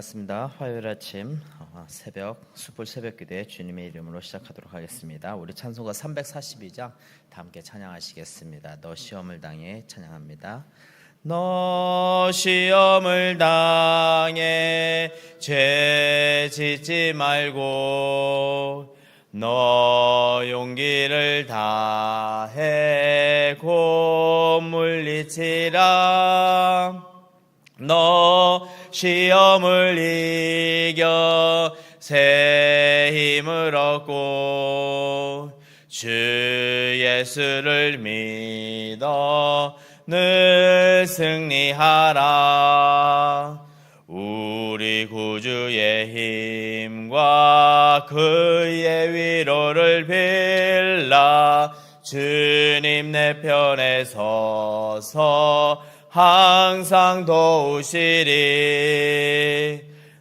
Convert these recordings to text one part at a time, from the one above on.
반갑습니다. 화요일 아침 어, 새벽 숯불 새벽 기도회 주님의 이름으로 시작하도록 하겠습니다. 우리 찬송가 342장 다 함께 찬양하시겠습니다. 너 시험을 당해 찬양합니다. 너 시험을 당해 죄 짓지 말고 너 용기를 다해 곧 물리치라 너 시험을 이겨 새 힘을 얻고 주 예수를 믿어 늘 승리하라. 우리 구주의 힘과 그의 위로를 빌라. 주님 내 편에 서서 항상 도우시리.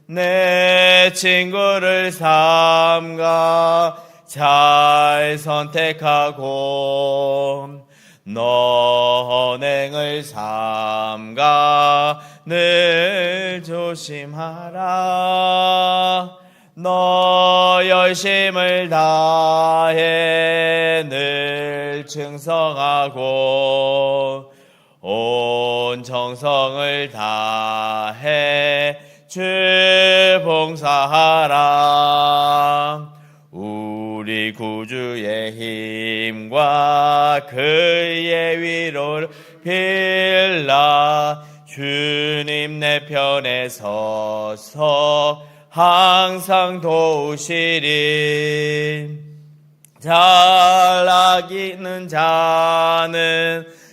내 친구를 삼가 잘 선택하고 너 언행을 삼가 늘 조심하라. 너 열심을 다해 늘 충성하고 온 정성을 다해 주 봉사하라. 우리 구주의 힘과 그의 위로를 빌라. 주님 내 편에 서서 항상 도우시리. 잘 아기는 자는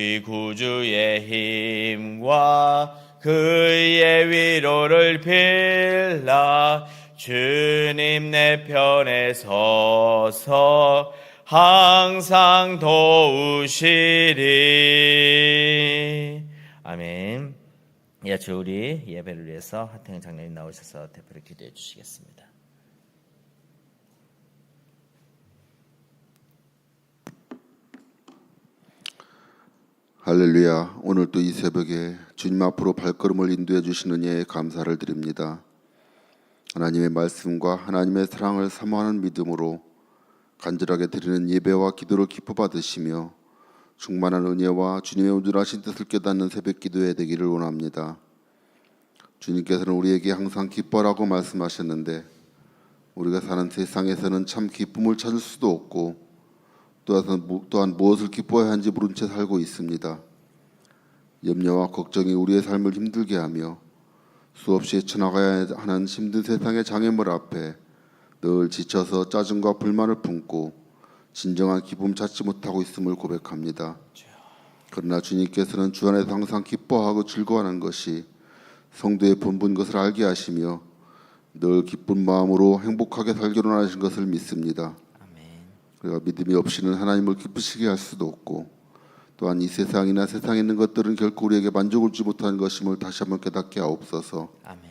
우리 구주의 힘과 그의 위로를 빌라. 주님 내 편에 서서 항상 도우시리. 아멘. 예, 주 우리 예배를 위해서 하태영 장로님 나오셔서 대표를 기도해 주시겠습니다. 할렐루야. 오늘 또 이 새벽에 주님 앞으로 발걸음을 인도해 주시는 예에 감사를 드립니다. 하나님의 말씀과 하나님의 사랑을 사모하는 믿음으로 간절하게 드리는 예배와 기도를 기뻐 받으시며 충만한 은혜와 주님의 온전하신 뜻을 깨닫는 새벽 기도회 되기를 원합니다. 주님께서는 우리에게 항상 기뻐라고 말씀하셨는데 우리가 사는 세상에서는 참 기쁨을 찾을 수도 없고 또한, 무엇을 기뻐해야 하는지 모른 채 살고 있습니다. 염려와 걱정이 우리의 삶을 힘들게 하며 수없이 헤쳐나가야 하는 힘든 세상의 장애물 앞에 늘 지쳐서 짜증과 불만을 품고 진정한 기쁨 찾지 못하고 있음을 고백합니다. 그러나 주님께서는 주 안에서 항상 기뻐하고 즐거워하는 것이 성도의 본분 것을 알게 하시며 늘 기쁜 마음으로 행복하게 살기로 하신 것을 믿습니다. 우리가 믿음이 없이는 하나님을 기쁘시게 할 수도 없고 또한 이 세상이나 세상에 있는 것들은 결코 우리에게 만족을 주지 못하는 것임을 다시 한번 깨닫게 하옵소서. 아멘.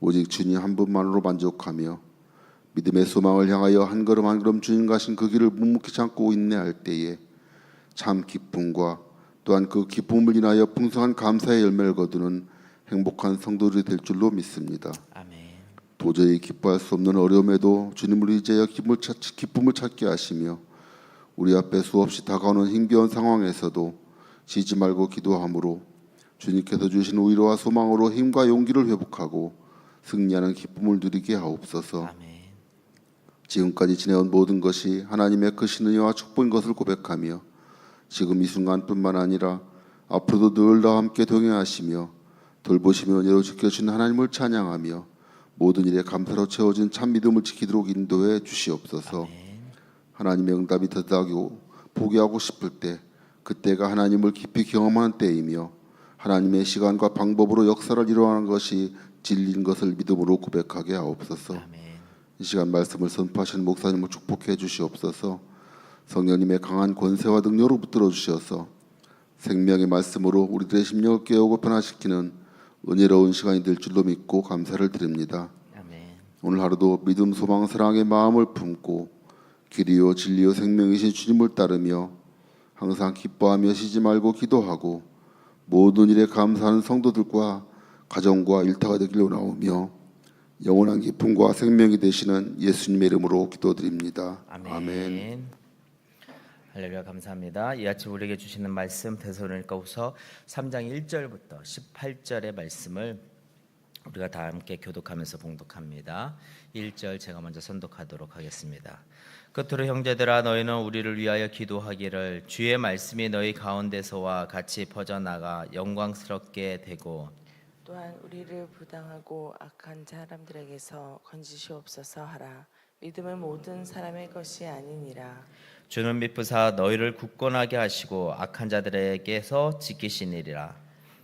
오직 주님 한 분만으로 만족하며 믿음의 소망을 향하여 한 걸음 한 걸음 주님 가신 그 길을 묵묵히 참고 인내할 때에 참 기쁨과 또한 그 기쁨을 인하여 풍성한 감사의 열매를 거두는 행복한 성도들이 될 줄로 믿습니다. 아멘. 도저히 기뻐할 수 없는 어려움에도 주님을 의지하여 기쁨을, 찾, 찾게 하시며 우리 앞에 수없이 다가오는 힘겨운 상황에서도 쉬지 말고 기도함으로 주님께서 주신 위로와 소망으로 힘과 용기를 회복하고 승리하는 기쁨을 누리게 하옵소서. 아멘. 지금까지 지내온 모든 것이 하나님의 크신 은혜와 축복인 것을 고백하며 지금 이 순간뿐만 아니라 앞으로도 늘 나와 함께 동행하시며 돌보시며 은혜로 지켜주신 하나님을 찬양하며 모든 일에 감사로 채워진 참 믿음을 지키도록 인도해 주시옵소서. 하나님의 응답이 대답하고 포기하고 싶을 때 그때가 하나님을 깊이 경험하는 때이며 하나님의 시간과 방법으로 역사를 이루어가는 것이 진리인 것을 믿음으로 고백하게 하옵소서. 아멘. 이 시간 말씀을 선포하시는 목사님을 축복해 주시옵소서. 성령님의 강한 권세와 능력으로 붙들어 주셔서 생명의 말씀으로 우리들의 심령을 깨우고 변화시키는 은혜로운 시간이 될 줄로 믿고 감사를 드립니다. 아멘. 오늘 하루도 믿음, 소망, 사랑의 마음을 품고 길이요 진리요 생명이신 주님을 따르며 항상 기뻐하며 쉬지 말고 기도하고 모든 일에 감사하는 성도들과 가정과 일터가 되기를 나오며 영원한 기쁨과 생명이 되시는 예수님의 이름으로 기도드립니다. 아멘. 아멘. 할렐루야 감사합니다. 이 아침 우리에게 주시는 말씀 데살로니가후서 3장 1절부터 18절의 말씀을 우리가 다 함께 교독하면서 봉독합니다. 1절 제가 먼저 선독하도록 하겠습니다. 끝으로 형제들아 너희는 우리를 위하여 기도하기를 주의 말씀이 너희 가운데서와 같이 퍼져나가 영광스럽게 되고 또한 우리를 부당하고 악한 사람들에게서 건지시옵소서 하라. 믿음은 모든 사람의 것이 아니니라. 주는 미쁘사 너희를 굳건하게 하시고 악한 자들에게서 지키시니라.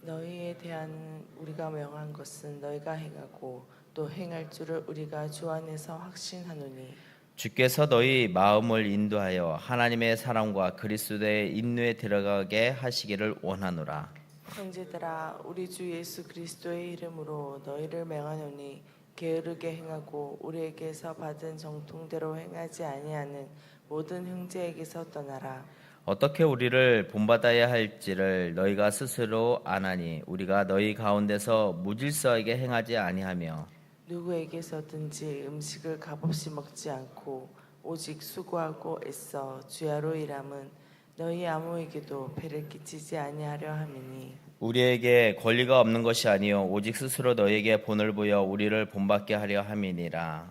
너희에 대한 우리가 명한 것은 너희가 행하고 또 행할 줄을 우리가 주 안에서 확신하노니 주께서 너희 마음을 인도하여 하나님의 사랑과 그리스도의 인도에 들어가게 하시기를 원하노라. 형제들아 우리 주 예수 그리스도의 이름으로 너희를 명하노니 게으르게 행하고 우리에게서 받은 정통대로 행하지 아니하는 모든 형제에게서 떠나라. 어떻게 우리를 본받아야 할지를 너희가 스스로 아나니 우리가 너희 가운데서 무질서하게 행하지 아니하며 누구에게서든지 음식을 값없이 먹지 않고 오직 수고하고 애써 주야로 일함은 너희 아무에게도 배를 끼치지 아니하려 함이니 우리에게 권리가 없는 것이 아니요 오직 스스로 너희에게 본을 보여 우리를 본받게 하려 함이니라.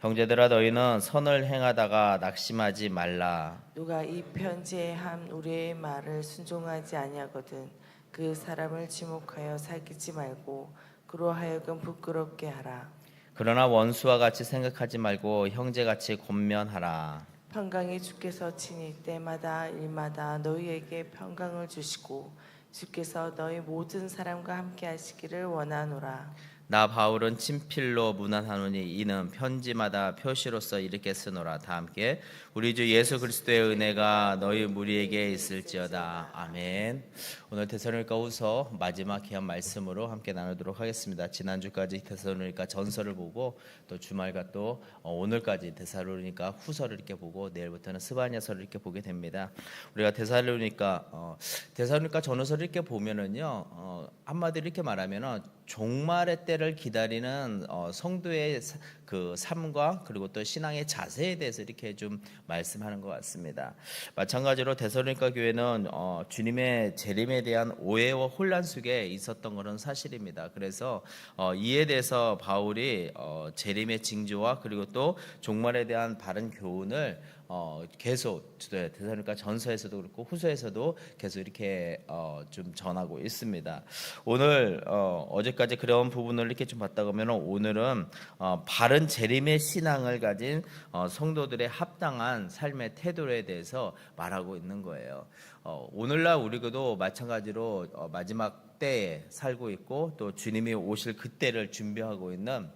형제들아 너희는 선을 행하다가 낙심하지 말라. 누가 이 편지에 한 우리의 말을 순종하지 아니하거든 그 사람을 지목하여 사귀지 말고 그로 하여금 부끄럽게 하라 그러나 원수와 같이 생각하지 말고 형제같이 권면하라. 평강이 주께서 친히 때마다 일마다 너희에게 평강을 주시고 주께서 너희 모든 사람과 함께 하시기를 원하노라 나 바울은 친필로 문안하노니 이는 편지마다 표시로서 이렇게 쓰노라. 다 함께 우리 주 예수 그리스도의 은혜가 너희 무리에게 있을지어다. 아멘. 오늘 데살로니가 후서 마지막 기한 말씀으로 함께 나누도록 하겠습니다. 지난주까지 데살로니가 전서를 보고 또 주말과 또 어, 오늘까지 데살로니가 후서를 이렇게 보고 내일부터는 스바냐서를 이렇게 보게 됩니다. 우리가 데살로니가 어, 데살로니가 전후서를 이렇게 보면은요 어, 한마디로 이렇게 말하면은 종말의 때를 기다리는 어, 성도의 사- 그 삶과 그리고 또 신앙의 자세에 대해서 이렇게 좀 말씀하는 것 같습니다. 마찬가지로 데살로니가 교회는 어, 주님의 재림에 대한 오해와 혼란 속에 있었던 것은 사실입니다. 그래서 어, 이에 대해서 바울이 어, 재림의 징조와 그리고 또 종말에 대한 바른 교훈을 어, 계속 대사니까 전서에서도 그렇고 후서에서도 계속 이렇게 어, 좀 전하고 있습니다. 오늘 어, 어제까지 그런 부분을 이렇게 좀 봤다 보면 오늘은 어, 바른 재림의 신앙을 가진 어, 성도들의 합당한 삶의 태도에 대해서 말하고 있는 거예요. 어, 오늘날 우리도 마찬가지로 어, 마지막 때에 살고 있고 또 주님이 오실 그때를 준비하고 있는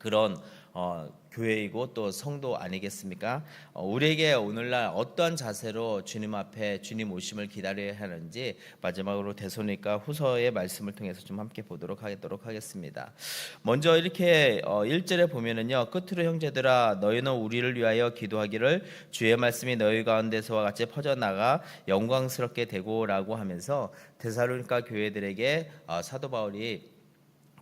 그런 어, 교회이고 또 성도 아니겠습니까? 어, 우리에게 오늘날 어떤 자세로 주님 앞에 주님 오심을 기다려야 하는지 마지막으로 대소니까 후서의 말씀을 통해서 좀 함께 보도록 하도록 하겠습니다. 먼저 이렇게 어, 1절에 보면은요. 끝으로 형제들아 너희는 우리를 위하여 기도하기를 주의 말씀이 너희 가운데서와 같이 퍼져나가 영광스럽게 되고라고 하면서 데살로니가 교회들에게 어, 사도 바울이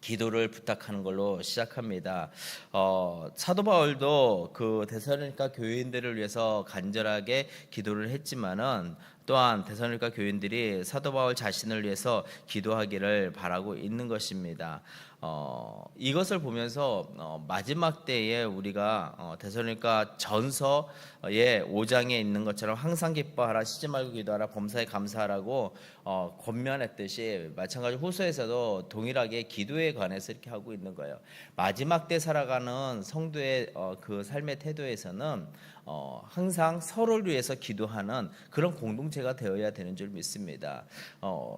기도를 부탁하는 걸로 시작합니다. 어, 사도 바울도 그 데살로니가 교인들을 위해서 간절하게 기도를 했지만은 또한 데살로니가 교인들이 사도 바울 자신을 위해서 기도하기를 바라고 있는 것입니다. 어, 이것을 보면서 어, 마지막 때에 우리가 어, 데살로니가 전서의 5장에 있는 것처럼 항상 기뻐하라 쉬지 말고 기도하라 범사에 감사하라고 어, 권면했듯이 마찬가지 후서에서도 동일하게 기도에 관해서 이렇게 하고 있는 거예요. 마지막 때 살아가는 성도의 어, 그 삶의 태도에서는 어, 항상 서로를 위해서 기도하는 그런 공동체가 되어야 되는 줄 믿습니다. 어,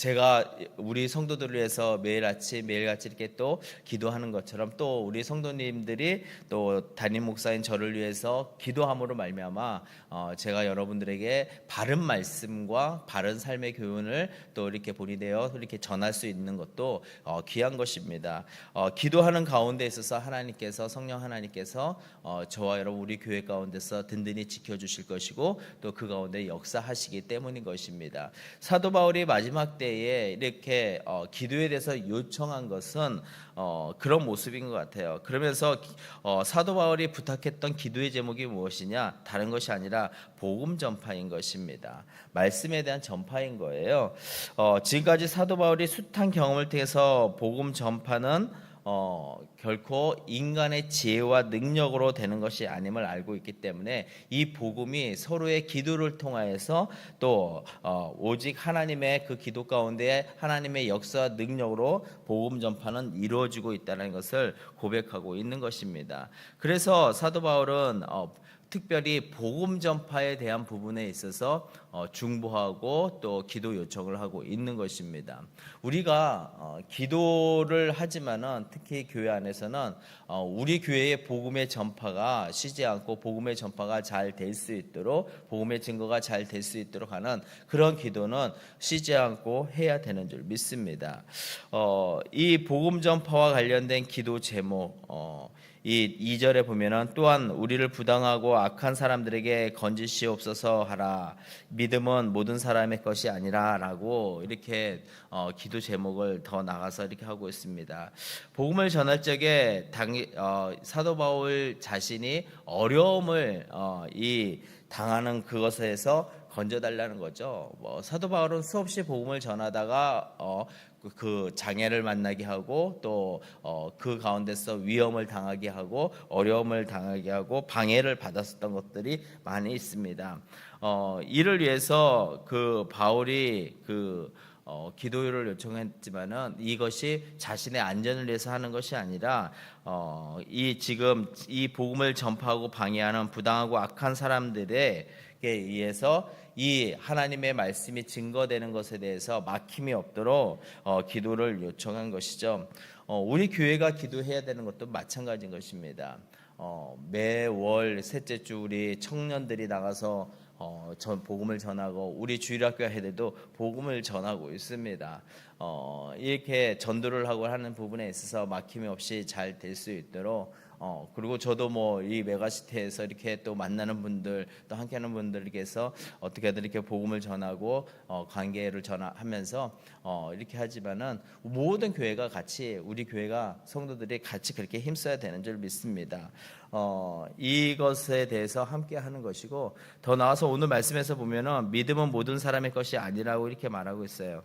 제가 우리 성도들을 위해서 매일 아침 매일 같이 이렇게 또 기도하는 것처럼 또 우리 성도님들이 또 담임 목사인 저를 위해서 기도함으로 말미암아 어, 제가 여러분들에게 바른 말씀과 바른 삶의 교훈을 또 이렇게 본이되어 이렇게 전할 수 있는 것도 어, 귀한 것입니다. 어, 기도하는 가운데 있어서 하나님께서 성령 하나님께서 어, 저와 여러분 우리 교회 가운데서 든든히 지켜 주실 것이고 또 그 가운데 역사하시기 때문인 것입니다. 사도 바울이 마지막 때에 이렇게 어, 기도에 대해서 요청한 것은 어, 그런 모습인 것 같아요. 그러면서 기- 어, 사도 바울이 부탁했던 기도의 제목이 무엇이냐? 다른 것이 아니라 복음 전파인 것입니다. 말씀에 대한 전파인 거예요. 어, 지금까지 사도 바울이 숱한 경험을 통해서 복음 전파는 어, 결코 인간의 지혜와 능력으로 되는 것이 아님을 알고 있기 때문에 이 복음이 서로의 기도를 통하여서 또 어, 오직 하나님의 그 기도 가운데 하나님의 역사 능력으로 복음 전파는 이루어지고 있다는 것을 고백하고 있는 것입니다. 그래서 사도 바울은 어, 특별히 복음 전파에 대한 부분에 있어서 어, 중보하고 또 기도 요청을 하고 있는 것입니다. 우리가 어, 기도를 하지만은 특히 교회 안에서는 어, 우리 교회의 복음의 전파가 쉬지 않고 복음의 전파가 잘 될 수 있도록 복음의 증거가 잘 될 수 있도록 하는 그런 기도는 쉬지 않고 해야 되는 줄 믿습니다. 어, 이 복음 전파와 관련된 기도 제목 어, 이 2절에 보면은 또한 우리를 부당하고 악한 사람들에게 건지시옵소서 하라 믿음은 모든 사람의 것이 아니라라고 이렇게 어, 기도 제목을 더 나가서 이렇게 하고 있습니다. 복음을 전할 적에 당, 어, 사도 바울 자신이 어려움을 어, 이 당하는 그것에서 건져달라는 거죠. 뭐 사도 바울은 수없이 복음을 전하다가 어, 그- 그 장애를 만나게 하고 또 어, 그 가운데서 위험을 당하게 하고 어려움을 당하게 하고 방해를 받았었던 것들이 많이 있습니다. 어, 이를 위해서 그 바울이 그 어, 기도를 요청했지만은 이것이 자신의 안전을 위해서 하는 것이 아니라 어, 이 지금 이 복음을 전파하고 방해하는 부당하고 악한 사람들에게 의해서 이 하나님의 말씀이 증거되는 것에 대해서 막힘이 없도록 어, 기도를 요청한 것이죠. 어, 우리 교회가 기도해야 되는 것도 마찬가지인 것입니다. 어, 매월 셋째 주 우리 청년들이 나가서 어, 전 복음을 전하고 우리 주일학교 애들도 복음을 전하고 있습니다. 어, 이렇게 전도를 하고 하는 부분에 있어서 막힘이 없이 잘 될 수 있도록 어, 그리고 저도 뭐 이 메가시티에서 이렇게 또 만나는 분들 또 함께하는 분들께서 어떻게든 이렇게 복음을 전하고 어, 관계를 전하면서 어, 이렇게 하지만은 모든 교회가 같이 우리 교회가 성도들이 같이 그렇게 힘써야 되는 줄 믿습니다. 어, 이것에 대해서 함께 하는 것이고 더 나아서 오늘 말씀에서 보면은 믿음은 모든 사람의 것이 아니라고 이렇게 말하고 있어요.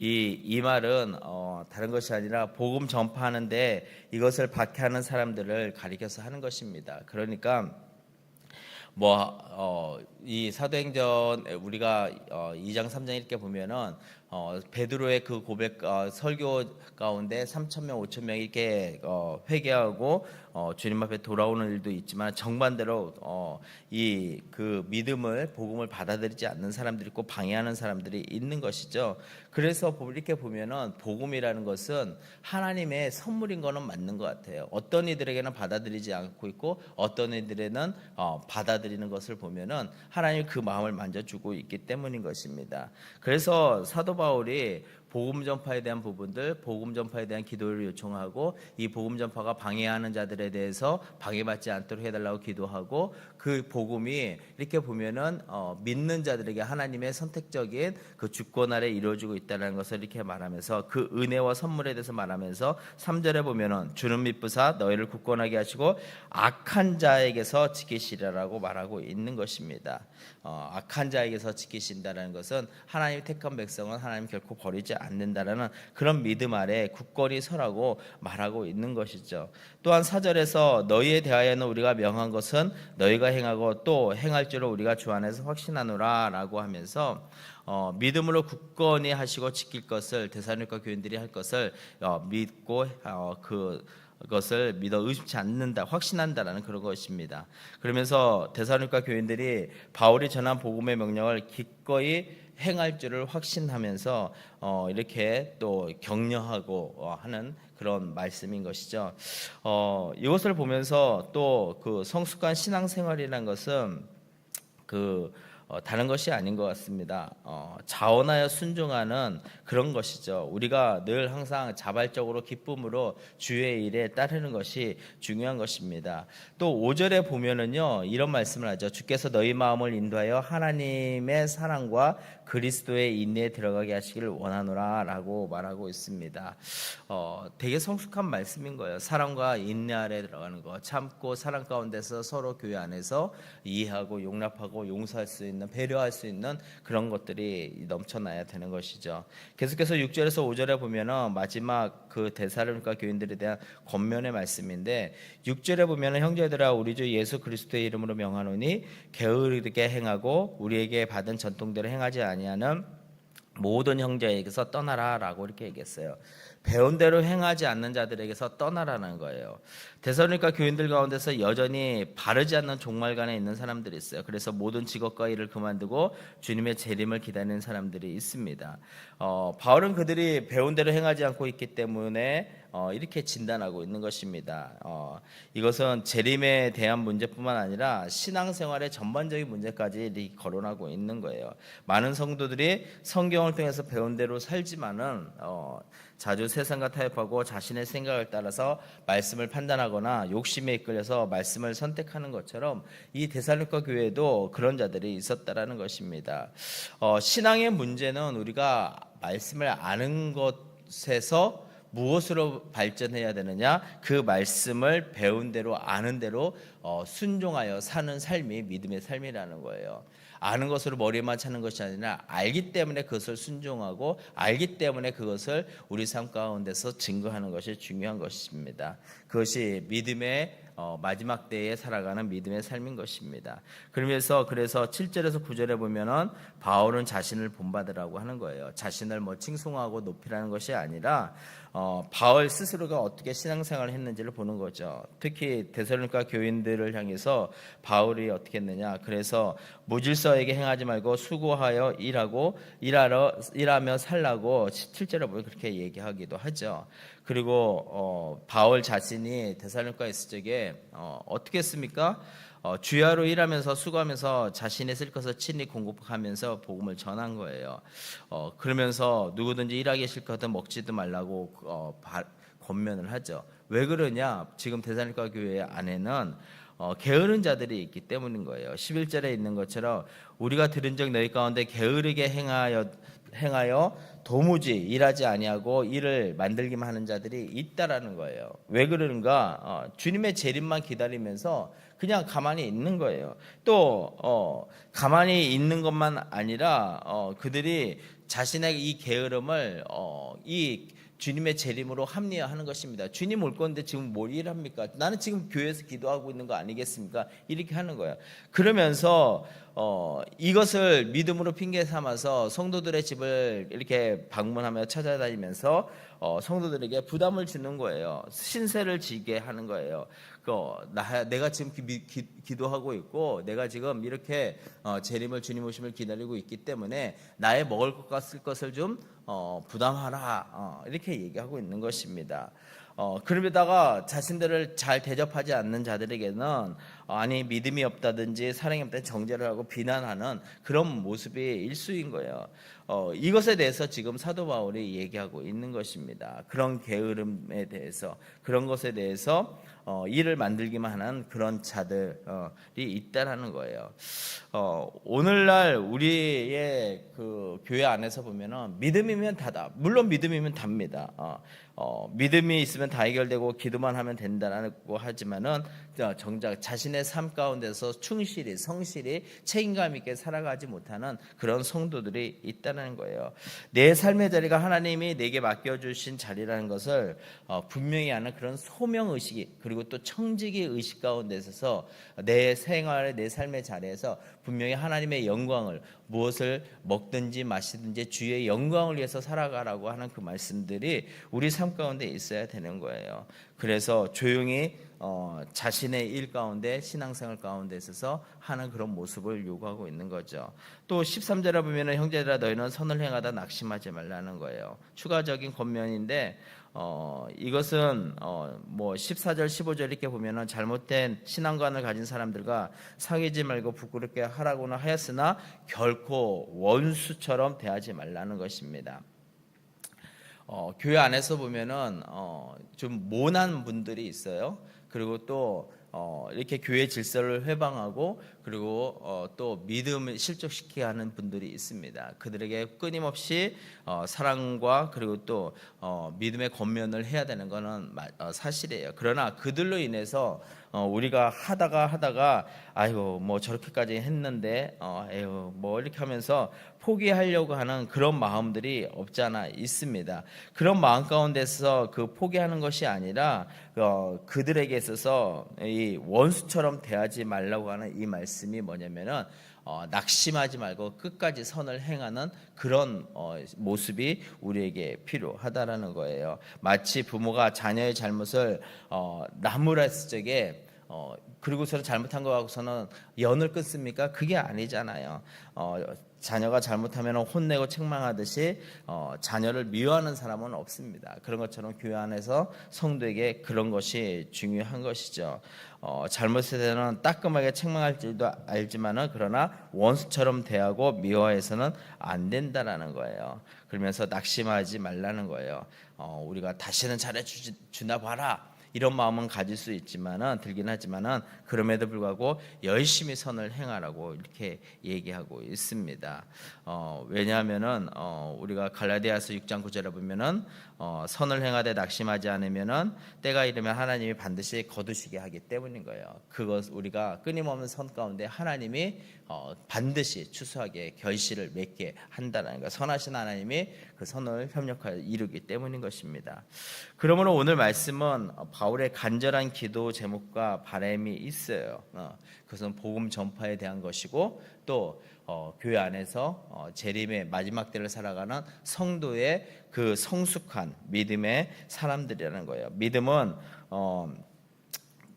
이, 이 말은 어, 다른 것이 아니라 복음 전파하는데 이것을 박해하는 사람들을 가리켜서 하는 것입니다. 그러니까 뭐이 사도행전 우리가 어, 2장 3장 이렇게 보면은 어, 베드로의 그 고백 어, 설교 가운데 3천 명, 5천 명 이렇게 어, 회개하고 어, 주님 앞에 돌아오는 일도 있지만 정반대로 어, 이 그 믿음을 복음을 받아들이지 않는 사람들이 있고 방해하는 사람들이 있는 것이죠. 그래서 보- 이렇게 보면은 복음이라는 것은 하나님의 선물인 거는 맞는 것 같아요. 어떤 이들에게는 받아들이지 않고 있고 어떤 이들에는 어, 받아들이는 것을 보면은 하나님 그 마음을 만져주고 있기 때문인 것입니다. 그래서 사도 바울이 복음 전파에 대한 부분들, 복음 전파에 대한 기도를 요청하고 이 복음 전파가 방해하는 자들에 대해서 방해받지 않도록 해달라고 기도하고 그 복음이 이렇게 보면은 어, 믿는 자들에게 하나님의 선택적인 그 주권 아래 이루어지고 있다는 것을 이렇게 말하면서 그 은혜와 선물에 대해서 말하면서 3절에 보면은 주는 믿부사 너희를 굳건하게 하시고 악한 자에게서 지키시리라고 말하고 있는 것입니다. 어, 악한 자에게서 지키신다는 것은 하나님 택한 백성은 하나님 결코 버리지 않는다라는 그런 믿음 아래 굳건히 서라고 말하고 있는 것이죠. 또한 사절에서 너희에 대하여는 우리가 명한 것은 너희가 행하고 또 행할 줄을 우리가 주 안에서 확신하노라라고 하면서 어, 믿음으로 굳건히 하시고 지킬 것을 대사님과 교인들이 할 것을 어, 믿고 어, 그 것을 믿어 의심치 않는다, 확신한다라는 그런 것입니다. 그러면서 대사님과 교인들이 바울이 전한 복음의 명령을 기꺼이 행할 줄을 확신하면서 어, 이렇게 또 격려하고 어, 하는 그런 말씀인 것이죠. 어, 이것을 보면서 또 그 성숙한 신앙생활이라는 것은 그 어, 다른 것이 아닌 것 같습니다. 어, 자원하여 순종하는 그런 것이죠. 우리가 늘 항상 자발적으로 기쁨으로 주의 일에 따르는 것이 중요한 것입니다. 또 5절에 보면은요 이런 말씀을 하죠. 주께서 너희 마음을 인도하여 하나님의 사랑과 그리스도의 인내에 들어가게 하시기를 원하노라라고 말하고 있습니다. 어, 되게 성숙한 말씀인 거예요. 사랑과 인내 아래 들어가는 거, 참고 사랑 가운데서 서로 교회 안에서 이해하고 용납하고 용서할 수 있는 배려할 수 있는 그런 것들이 넘쳐나야 되는 것이죠. 계속해서 6절에서 5절에 보면은 마지막 그 대사로니까 교인들에 대한 권면의 말씀인데 6절에 보면은 형제들아 우리 주 예수 그리스도의 이름으로 명하노니 게으르게 행하고 우리에게 받은 전통대로 행하지 아니하는 모든 형제에게서 떠나라라고 이렇게 얘기했어요. 배운 대로 행하지 않는 자들에게서 떠나라는 거예요. 대서니까 교인들 가운데서 여전히 바르지 않는 종말간에 있는 사람들이 있어요. 그래서 모든 직업과 일을 그만두고 주님의 재림을 기다리는 사람들이 있습니다. 어, 바울은 그들이 배운 대로 행하지 않고 있기 때문에 어, 이렇게 진단하고 있는 것입니다. 어, 이것은 재림에 대한 문제뿐만 아니라 신앙생활의 전반적인 문제까지 거론하고 있는 거예요. 많은 성도들이 성경을 통해서 배운 대로 살지만은 어, 자주 세상과 타협하고 자신의 생각을 따라서 말씀을 판단하거나 욕심에 이끌려서 말씀을 선택하는 것처럼 이 데살로니가 교회도 그런 자들이 있었다라는 것입니다. 어, 신앙의 문제는 우리가 말씀을 아는 것에서 무엇으로 발전해야 되느냐? 그 말씀을 배운 대로 아는 대로 어, 순종하여 사는 삶이 믿음의 삶이라는 거예요. 아는 것으로 머리만 차는 것이 아니라 알기 때문에 그것을 순종하고 알기 때문에 그것을 우리 삶 가운데서 증거하는 것이 중요한 것입니다. 그것이 믿음의 어, 마지막 때에 살아가는 믿음의 삶인 것입니다. 그러면서 그래서 7절에서 9절에 보면은 바울은 자신을 본받으라고 하는 거예요. 자신을 뭐 칭송하고 높이라는 것이 아니라 어, 바울 스스로가 어떻게 신앙생활을 했는지를 보는 거죠. 특히 데살로니가 교인들을 향해서 바울이 어떻게 했느냐. 그래서 무질서에게 행하지 말고 수고하여 일하고 일하러 일하며 살라고 7절에 보면 그렇게 얘기하기도 하죠. 그리고 어, 바울 자신이 데살로니가 있을 적에 어, 어떻게 했습니까? 어, 주야로 일하면서 수고하면서 자신의 쓸 것을 친히 공급하면서 복음을 전한 거예요. 어, 그러면서 누구든지 일하기 싫거든 먹지도 말라고 어, 바, 권면을 하죠. 왜 그러냐? 지금 대사니까 교회 안에는 어, 게으른 자들이 있기 때문인 거예요. 11절에 있는 것처럼 우리가 들은 적 너희 가운데 게으르게 행하여 행하여 도무지 일하지 아니하고 일을 만들기만 하는 자들이 있다라는 거예요. 왜 그러는가? 어, 주님의 재림만 기다리면서 그냥 가만히 있는 거예요. 또 어, 가만히 있는 것만 아니라 어, 그들이 자신의 이 게으름을 어, 이 주님의 재림으로 합리화하는 것입니다. 주님 올 건데 지금 뭘 일합니까? 나는 지금 교회에서 기도하고 있는 거 아니겠습니까? 이렇게 하는 거예요. 그러면서 어, 이것을 믿음으로 핑계 삼아서 성도들의 집을 이렇게 방문하며 찾아다니면서 어, 성도들에게 부담을 주는 거예요. 신세를 지게 하는 거예요. 그, 나, 내가 지금 기, 기, 기 도하고 있고 내가 지금 이렇게 어, 재림을 주님 오심을 기다리고 있기 때문에 나의 먹을 것과 쓸 것을 좀 어, 부담하라 어, 이렇게 얘기하고 있는 것입니다. 어, 그러다가 자신들을 잘 대접하지 않는 자들에게는 어, 아니 믿음이 없다든지 사랑이 없다든지 정죄를 하고 비난하는 그런 모습이 일수인 거예요. 어, 이것에 대해서 지금 사도 바울이 얘기하고 있는 것입니다. 그런 게으름에 대해서 그런 것에 대해서 어, 일을 만들기만 하는 그런 자들이 있다라는 거예요. 어, 오늘날 우리의 그 교회 안에서 보면은 믿음이면 다다. 물론 믿음이면 답니다. 어, 어, 믿음이 있으면 다 해결되고 기도만 하면 된다라고 하지만은 어, 정작 자신의 삶 가운데서 충실히 성실히 책임감 있게 살아가지 못하는 그런 성도들이 있다는 거예요. 내 삶의 자리가 하나님이 내게 맡겨 주신 자리라는 것을 어, 분명히 하는 그런 소명 의식이 그리고 또 청지기 의식 가운데 있어서 내 생활의 내 삶의 자리에서 분명히 하나님의 영광을 무엇을 먹든지 마시든지 주의 영광을 위해서 살아가라고 하는 그 말씀들이 우리 삶 가운데 있어야 되는 거예요. 그래서 조용히 어, 자신의 일 가운데 신앙생활 가운데 있어서 하는 그런 모습을 요구하고 있는 거죠. 또 13절에 보면은 형제들아 너희는 선을 행하다 낙심하지 말라는 거예요. 추가적인 권면인데 어, 이것은 어, 뭐 14절 15절 이렇게 보면은 잘못된 신앙관을 가진 사람들과 사귀지 말고 부끄럽게 하라고는 하였으나 결코 원수처럼 대하지 말라는 것입니다. 어, 교회 안에서 보면은 어, 좀 모난 분들이 있어요. 그리고 또 어, 이렇게 교회 질서를 회방하고 그리고 어, 또 믿음을 실족시키게 하는 분들이 있습니다. 그들에게 끊임없이 어, 사랑과 그리고 또 어, 믿음의 권면을 해야 되는 것은 마- 어, 사실이에요. 그러나 그들로 인해서 어, 우리가 하다가 하다가 아이고 뭐 저렇게까지 했는데 어, 에휴 뭐 이렇게 하면서 포기하려고 하는 그런 마음들이 없잖아 있습니다. 그런 마음 가운데서 그 포기하는 것이 아니라 어, 그들에게 있어서 이 원수처럼 대하지 말라고 하는 이 말씀이 뭐냐면은 어, 낙심하지 말고 끝까지 선을 행하는 그런 어, 모습이 우리에게 필요하다라는 거예요. 마치 부모가 자녀의 잘못을 어, 나무라스 적에 어, 그리고서는 잘못한 거 하고서는 연을 끊습니까? 그게 아니잖아요. 어, 자녀가 잘못하면 혼내고 책망하듯이 어, 자녀를 미워하는 사람은 없습니다. 그런 것처럼 교회 안에서 성도에게 그런 것이 중요한 것이죠. 어, 잘못에 대해서는 따끔하게 책망할 줄도 알지만은 그러나 원수처럼 대하고 미워해서는 안 된다라는 거예요. 그러면서 낙심하지 말라는 거예요. 어, 우리가 다시는 잘해 주나 봐라. 이런 마음은 가질 수 있지만은 들긴 하지만은 그럼에도 불구하고 열심히 선을 행하라고 이렇게 얘기하고 있습니다. 어, 왜냐하면은 어, 우리가 갈라디아서 6장 9절에 보면은 어, 선을 행하되 낙심하지 않으면은 때가 이르면 하나님이 반드시 거두시게 하기 때문인 거예요. 그것 우리가 끊임없는 선 가운데 하나님이 어, 반드시 추수하게 결실을 맺게 한다는 거. 선하신 하나님이 그 선을 협력하여 이루기 때문인 것입니다. 그러므로 오늘 말씀은 바울의 간절한 기도 제목과 바람이 있어요. 어, 그것은 복음 전파에 대한 것이고 또 어, 교회 안에서 어, 재림의 마지막 때를 살아가는 성도의 그 성숙한 믿음의 사람들이라는 거예요. 믿음은 어,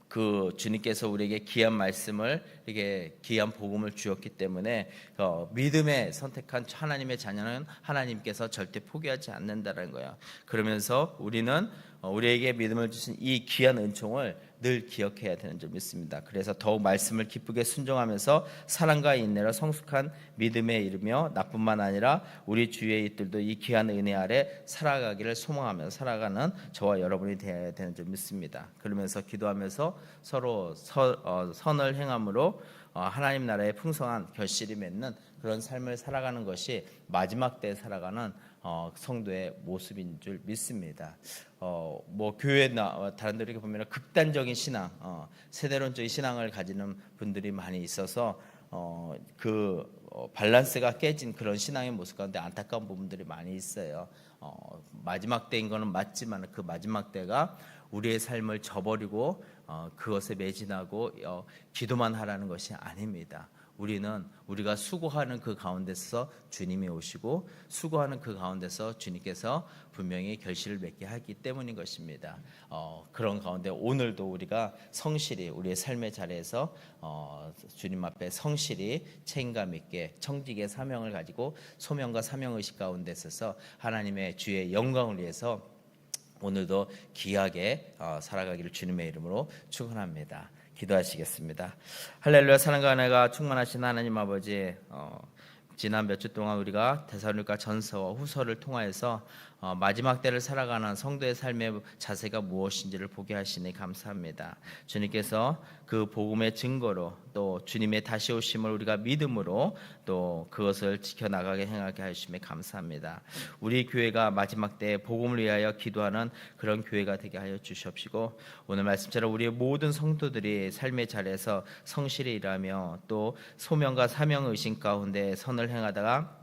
그 주님께서 우리에게 귀한 말씀을 이렇게 귀한 복음을 주었기 때문에 어, 믿음에 선택한 하나님의 자녀는 하나님께서 절대 포기하지 않는다는 거예요. 그러면서 우리는 어, 우리에게 믿음을 주신 이 귀한 은총을 늘 기억해야 되는 줄 믿습니다. 그래서 더욱 말씀을 기쁘게 순종하면서 사랑과 인내로 성숙한 믿음에 이르며 나뿐만 아니라 우리 주위의 이들도 이 귀한 은혜 아래 살아가기를 소망하며 살아가는 저와 여러분이 되어야 되는 줄 믿습니다. 그러면서 기도하면서 서로 서, 어, 선을 행함으로 어, 하나님 나라의 풍성한 결실이 맺는 그런 삶을 살아가는 것이 마지막 때에 살아가는 어, 성도의 모습인 줄 믿습니다. 어, 뭐 교회나 어, 다른 데 이렇게 보면 극단적인 신앙, 어, 세대론적인 신앙을 가지는 분들이 많이 있어서 어, 그 어, 밸런스가 깨진 그런 신앙의 모습 가운데 안타까운 부분들이 많이 있어요. 어, 마지막 때인 거는 맞지만 그 마지막 때가 우리의 삶을 저버리고 어, 그것에 매진하고 어, 기도만 하라는 것이 아닙니다. 우리는 우리가 수고하는 그 가운데서 주님이 오시고 수고하는 그 가운데서 주님께서 분명히 결실을 맺게 하기 때문인 것입니다. 어, 그런 가운데 오늘도 우리가 성실히 우리의 삶의 자리에서 어, 주님 앞에 성실히 책임감 있게 청직의 사명을 가지고 소명과 사명 의식 가운데 있어서 하나님의 주의 영광을 위해서 오늘도 귀하게 어, 살아가기를 주님의 이름으로 축원합니다. 기도하시겠습니다. 할렐루야 사랑과 은혜가 충만하신 하나님 아버지 어, 지난 몇 주 동안 우리가 대사로니까 전서와 후서를 통하여서 어, 마지막 때를 살아가는 성도의 삶의 자세가 무엇인지를 보게 하시니 감사합니다. 주님께서 그 복음의 증거로 또 주님의 다시 오심을 우리가 믿음으로 또 그것을 지켜나가게 행하게 하심에 감사합니다. 우리 교회가 마지막 때 복음을 위하여 기도하는 그런 교회가 되게 하여 주시옵시고 오늘 말씀처럼 우리의 모든 성도들이 삶의 자리에서 성실히 일하며 또 소명과 사명 의식 가운데 선을 행하다가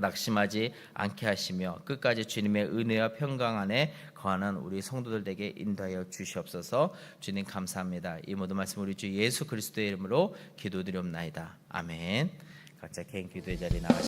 낙심하지 않게 하시며 끝까지 주님의 은혜와 평강 안에 거하는 우리 성도들에게 인도하여 주시옵소서. 주님 감사합니다. 이 모든 말씀 우리 주 예수 그리스도의 이름으로 기도드리옵나이다. 아멘. 각자 개인 기도의 자리 나가시.